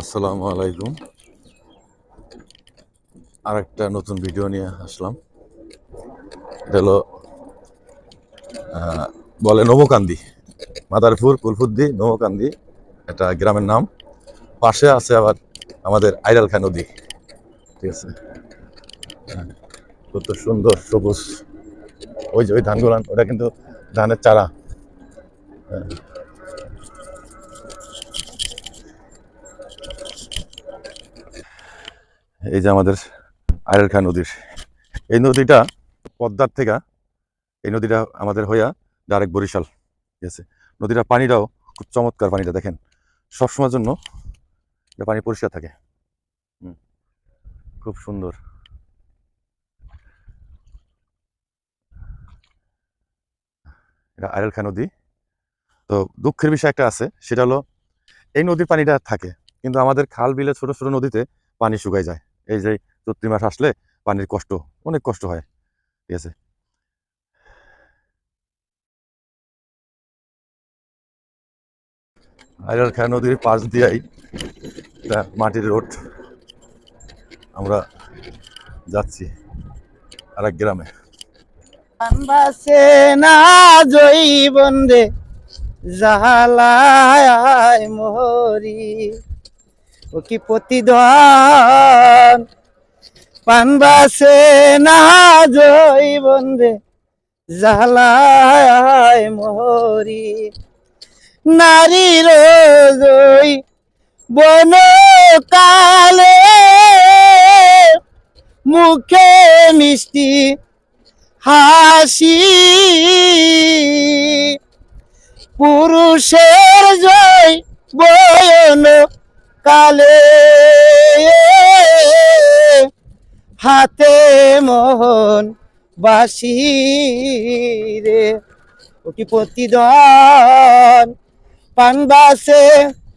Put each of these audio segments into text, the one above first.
আসসালামু আলাইকুম। আর একটা নতুন ভিডিও নিয়ে আসলাম। হলো বলে নবকান্দি, মাদারপুর কুলফুদ্দি, নবকান্দি, এটা গ্রামের নাম। পাশে আছে আবার আমাদের আইরাল নদী। ঠিক আছে? কত সুন্দর সবুজ। ওই যে ওই ধানগুলান, ওটা কিন্তু ধানের চারা। হ্যাঁ। এই যে আমাদের আইরাল খা নদীর। এই নদীটা পদ্মার থেকে, এই নদীটা আমাদের হইয়া ডাইরেক্ট বরিশাল ঠিক আছে নদীটা পানিটাও খুব চমৎকার পানিটা, দেখেন। সবসময়ের জন্য এটা পানি পরিষ্কার থাকে। খুব সুন্দর। এটা আইরাল খা নদী। তো দুঃখের বিষয় একটা আছে, সেটা হলো এই নদীর পানিটা থাকে, কিন্তু আমাদের খাল বিলে ছোট ছোট নদীতে পানি শুকায় যায়। এই যে চৈত্রি মাস আসলে পানির কষ্ট, অনেক কষ্ট হয়, ঠিক আছে? আইরাল খা নদীর পাশ দিয়েই মাটির রোড আমরা যাচ্ছি আর এক গ্রামে না জৈবন রে জাহালায় মোহরি। ও কি প্রতিদান? পানবাসে না জৈবন রে জাহালায় মোহরি। নারীর জয় বন কালে মুখে মিষ্টি হাসি। পুরুষের জয় বয়ন কালে হাতে মোহন বাসি রে। ও ওটি প্রতিদান পানবাসে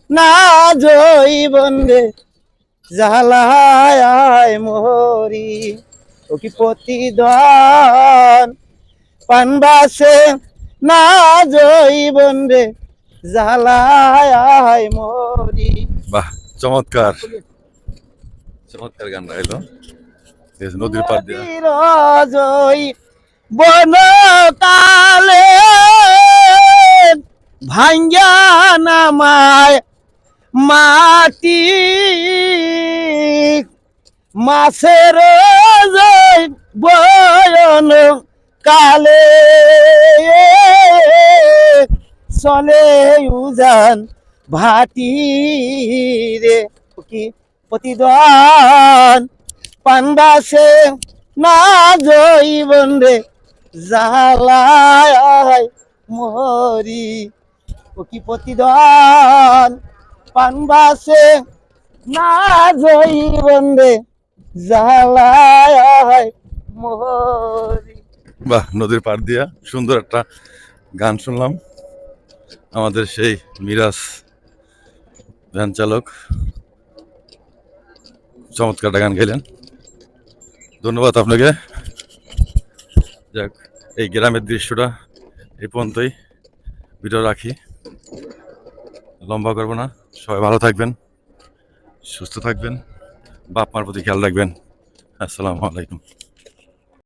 না জৈবন বন্দে জালায় মোহরি। ও কি প্রতিদান পানবাসে না জৈবন রে জালায় মোহরি। বাহ। চমৎকার। চমৎকার গান গাইলো। নদীর পাড় দিয়ে। জয় বন কালে ভাঙ্গা নামায় মাটি। মাছের জয় বয়ন কালে চলে উজান ভাটি রে কি প্রতিদান? পান্দাসে না জৈবন রে জালায় মরি। ও কি প্রতিদান? পানবাসে না জৈবন রে জালায় মরি। বাহ, নদীর পাড় দিয়া সুন্দর একটা গান শুনলাম। আমাদের সেই মিরাজ ভ্যান চালক। চমৎকার গান গাইলেন ধন্যবাদ আপনাকে। যাক, এই গ্রামের দৃশ্যটা এই পর্যন্তই। ভিডিও রাখি। লম্বা করব না। সবাই ভালো থাকবেন, সুস্থ থাকবেন বাপ মার প্রতি খেয়াল রাখবেন। আসসালামু আলাইকুম।